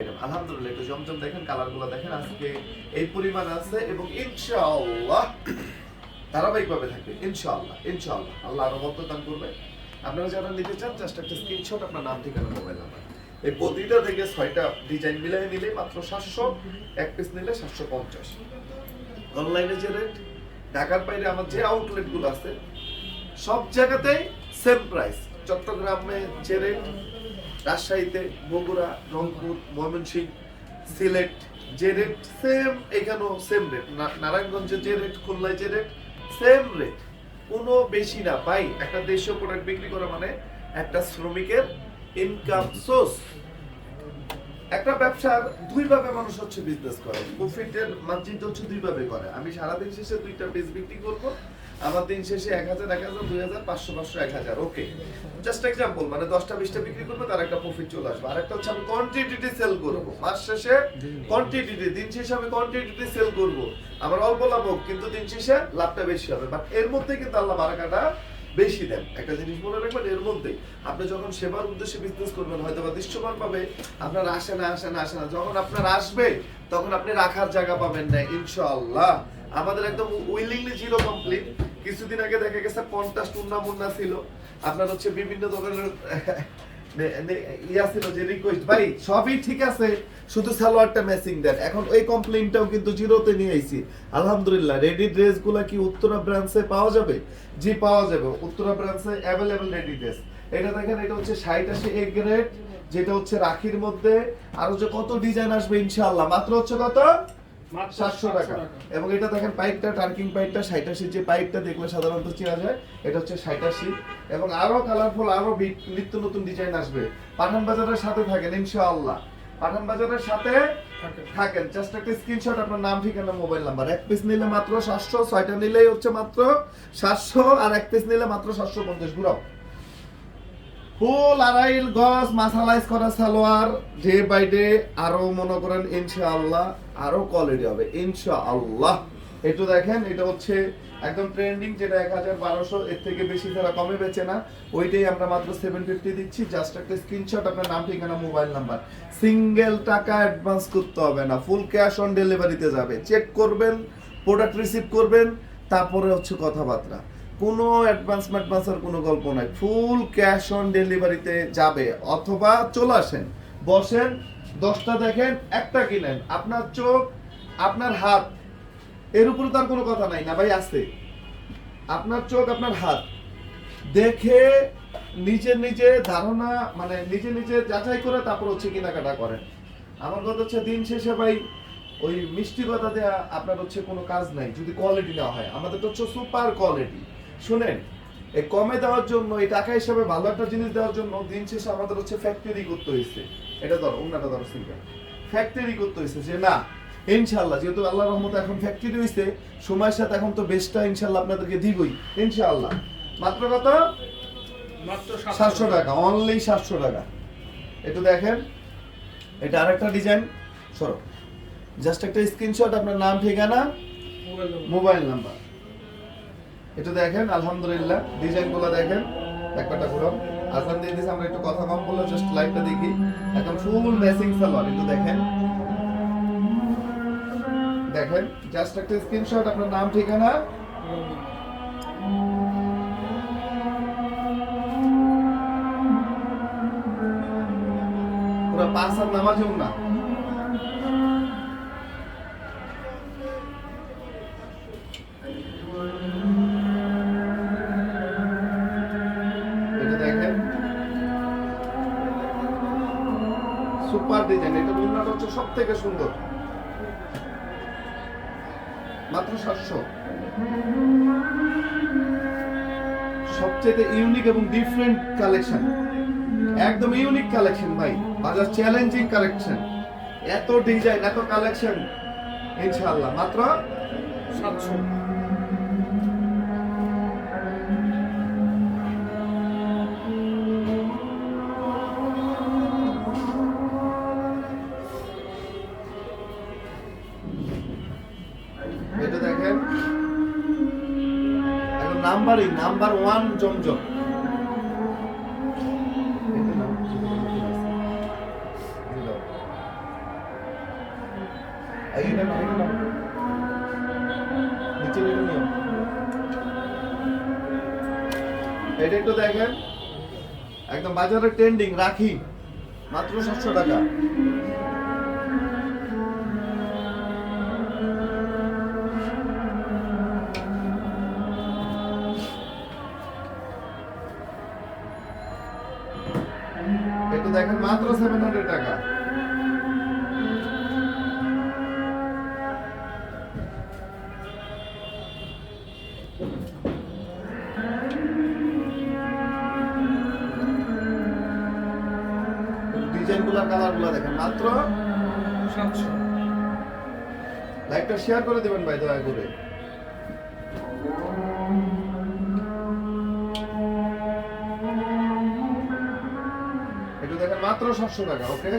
আলহামদুলিল্লাহ, একটু জমজম দেখেন দেখেন, আজকে এই পরিমাণ আছে এবং ইনশাআল্লাহ থাকবে, ইনশাআল্লাহ ইনশাআল্লাহ, আল্লাহ আরও দান করবে। আপনারা যারা নিতে চান জাস্ট একটা স্ক্রিনশট আপনার নাম, ঠিকানা মোবাইল নাম্বার এই প্রতিটা থেকে ছয়টা ডিজাইন মিলাই নিলে মাত্র সাতশো, এক পিস নিলে সাতশো পঞ্চাশ। অনলাইনে যে রেট ঢাকার বাইরে আমার যে আউটলেটগুলো আছে, সব জায়গাতেই সেম প্রাইস চট্টগ্রামে যে রেট রাজশাহীতে বগুড়া, রংপুর, ময়মনসিংহ, সিলেট, যে রেট সেম এখানেও সেম রেট নারায়ণগঞ্জে যে রেট খুলনায় যে রেট সেম রেট কোনো বেশি না। ভাই, একটা দেশীয় প্রোডাক্ট বিক্রি করা মানে একটা শ্রমিকের ইনকাম সোর্স একটা ব্যবসার দুই ভাবে মানুষ হচ্ছে বিজনেস করে। প্রফিটের মার্জিনটা হচ্ছে দুই ভাবে করে। আমি সারাদিন শেষে দুইটা পিস বিক্রি করব, আমার দিন শেষে এক হাজার এক হাজার, দুই হাজার, পাঁচশো পাঁচশো, এক হাজার। ওকে জাস্ট এক্সাম্পল মানে দশটা, বিশটা বিক্রি করব, তার একটা প্রফিট চলে আসবে। আরেকটা হচ্ছে আমি কোয়ান্টিটিতে সেল করব। মাস শেষে কোয়ান্টিটিতে দিন শেষে আমি কোয়ান্টিটিতে সেল করব। আমার অল্প লাভ হোক, কিন্তু দিন শেষে লাভটা বেশি হবে। বাট এর মধ্যে কিন্তু আল্লাহ বারাকাটা বেশি দেন। একটা জিনিস মনে রাখবেন, এর মধ্যে আপনি যখন সেবার উদ্দেশ্যে বিজনেস করবেন, হয়তো বা দৃশ্যমান পাবে, আপনার আসে না আসে না আসে না, যখন আপনার আসবে, তখন আপনি রাখার জায়গা পাবেন না ইনশাল্লাহ আমাদের একদম উইলিংলি জিরো কমপ্লিট কিছুদিন আগে দেখা গেছে পঞ্চাশ টুন্না মুন্না ছিল। আপনার হচ্ছে বিভিন্ন ধরনের যে রিকোয়েস্ট ভাই, সবই ঠিক আছে, শুধু সালোয়ারটা ম্যাচিং দেন। এখন ওই কমপ্লেইনটাও কিন্তু জিরোতে নিয়ে আইছি। আলহামদুলিল্লাহ রেডি ড্রেসগুলো কি উত্তরা ব্রাঞ্চে পাওয়া যাবে? জি, পাওয়া যাবে। উত্তরা ব্রাঞ্চে অ্যাভেলেবল রেডি ড্রেস এটা দেখেন, এটা হচ্ছে ষাট আশি এ গ্রেড যেটা হচ্ছে রাখির মধ্যে। আরও যে কত ডিজাইন আসবে, ইনশাআল্লাহ। মাত্র হচ্ছে কত? সাতশো টাকা। এবং এটা দেখেন পাইপটা টার্কিং পাইপটা ষাটাশি যে পাইপটা দেখলে সাধারণত চেনা যায় এটা হচ্ছে ষাটাশি এবং আরও কালারফুল আরও বি- নিত্য নতুন ডিজাইন আসবে। পাঠান বাজারের সাথে থাকেন ইনশাআল্লাহ। পাঠান বাজারের সাথে থাকেন। জাস্ট একটা স্ক্রিনশট আপনার নাম ঠিকানা মোবাইল নাম্বার এক পিস নিলে মাত্র সাতশো ছয়টা নিলেই হচ্ছে মাত্র সাতশো আর এক পিস নিলে মাত্র সাতশো পঞ্চাশ। ঘুরাও। ফুল আড়াইল গজ মাসালাইজ করা সালোয়ার। যে বাইডে আরও মনে করেন ইনশাআল্লাহ আরও কোয়ালিটি হবে, ইনশাআল্লাহ। একটু দেখেন, এটা হচ্ছে একদম ট্রেন্ডিং যেটা এক হাজার বারোশো, এর থেকে বেশি তারা কমে বেচে না, ওইটাই আমরা মাত্র সেভেন ফিফটি দিচ্ছি। জাস্ট একটা স্ক্রিনশট আপনার নাম, ঠিকানা মোবাইল নাম্বার সিঙ্গেল টাকা অ্যাডভান্স করতে হবে না ফুল ক্যাশ অন ডেলিভারিতে যাবে। চেক করবেন প্রোডাক্ট রিসিভ করবেন, তারপরে হচ্ছে কথাবার্তা। কোনো অ্যাডভান্স ম্যাডভান্সের কোনো গল্প নাই। ফুল ক্যাশ অন ডেলিভারিতে যাবে অথবা চলে আসেন। বসেন, দশটা দেখেন, একটা কিনেন। আপনার চোখ, আপনার হাত, এর উপরে তার কোনো কথা নাই না ভাই, আছে। আপনার চোখ, আপনার হাত। দেখে নিজে নিজে ধারণা মানে নিজে নিজে যাচাই করে তারপর হচ্ছে কেনাকাটা করেন। আমার কথা হচ্ছে দিন শেষে ভাই, ওই মিষ্টি কথা দেওয়া আপনার হচ্ছে কোনো কাজ নাই। যদি কোয়ালিটি না হয়। আমাদের তো হচ্ছে সুপার কোয়ালিটি শুনেন এই কমে দেওয়ার জন্য এই টাকা হিসাবে ভালো একটা জিনিস দেওয়ার জন্য দিন শেষে আমাদের হচ্ছে ফ্যাক্টরি করতে হয়েছে এটা ধরো অন্যটা ধরো সিঙ্গেল ফ্যাক্টরি করতে হয়েছে যে না ইনশাল্লাহ যেহেতু আল্লাহ রহমত এখন ফ্যাক্টরি হয়েছে সময়ের সাথে এখন তো বেস্টটা ইনশাল্লাহ আপনাদেরকে দিবই ইনশাল্লাহ মাত্র কত? মাত্র সাতশো টাকা। অনলি সাতশো টাকা। একটু দেখেন এটা আরেকটা ডিজাইন সরো জাস্ট একটা স্ক্রিনশট আপনার নাম ঠিকানা মোবাইল নম্বর। একটু দেখেন, আলহামদুলিল্লাহ, ডিজাইনগুলো দেখেন আসান দিয়ে আমরা একটু কথা কম জাস্ট লাইভটা দেখি। এখন ফুল ম্যাচিং সালোয়ার একটু দেখেন। দেখেন জাস্ট একটা স্ক্রিনশট আপনার নাম, ঠিকানা। পুরো পাঁচ হাত নামাজেও না সুপার ডিজাইন, এটা উন্নত হচ্ছে সব থেকে সুন্দর। মাত্র সাতশো। সবচেয়ে ইউনিক এবং ডিফারেন্ট কালেকশন একদম ইউনিক কালেকশন ভাই বাজার চ্যালেঞ্জিং কালেকশন এত ডিজাইন এত কালেকশন ইনশাআল্লাহ। মাত্র সাতশো। নাম্বারই নাম্বার ওয়ান জমজম। দেখেন একদম বাজারে ট্রেন্ডিং রাখি মাত্র সাতশো টাকা। দেখেন মাত্র সেভেন হান্ড্রেড টাকা। ডিজাইনগুলা কালার দেখেন, মাত্র লাইকটা শেয়ার করে দিবেন ভাই, দয়া করে। মাত্র সাতশো টাকা ওকে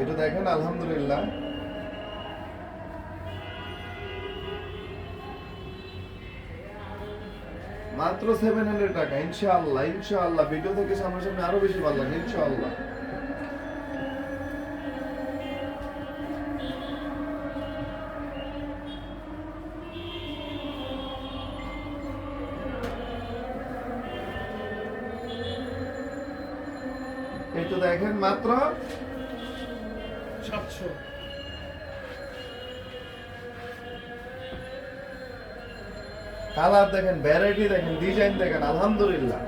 একটু দেখেন, আলহামদুলিল্লাহ। মাত্র সেভেন হান্ড্রেড টাকা, ইনশাআল্লাহ ইনশাআল্লাহ। ভিডিও থেকে সামনাসামনি আরও বেশি ভালো লাগে ইনশাআল্লাহ। দেখেন মাত্র সাতশো। কালার দেখেন ভ্যারাইটি দেখেন ডিজাইন দেখেন আলহামদুলিল্লাহ।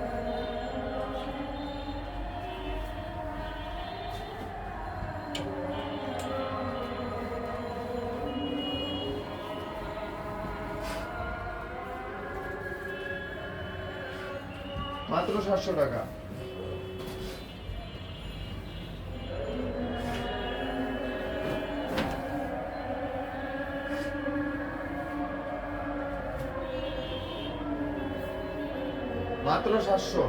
মাত্র সাতশো টাকা। মাত্র সাতশো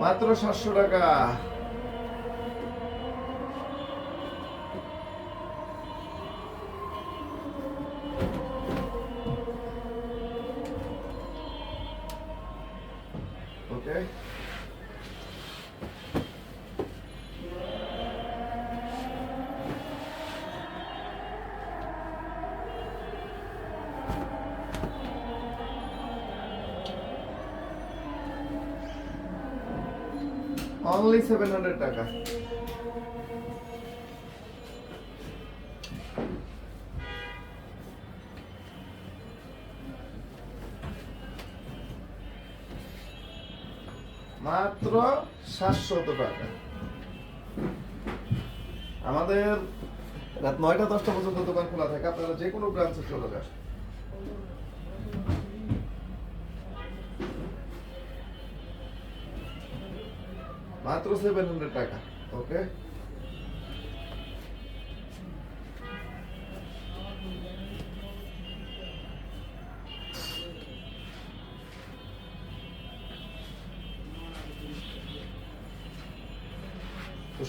মাত্র সাতশো টাকা ওকে অনলি সেভেন হান্ড্রেড মাত্র সাতশত টাকা আমাদের রাত নয়টা, দশটা পর্যন্ত দোকান খোলা থাকে, আপনারা যে কোনো ব্রাঞ্চে চলে যান। মাত্র সেভেন হান্ড্রেড টাকা ওকে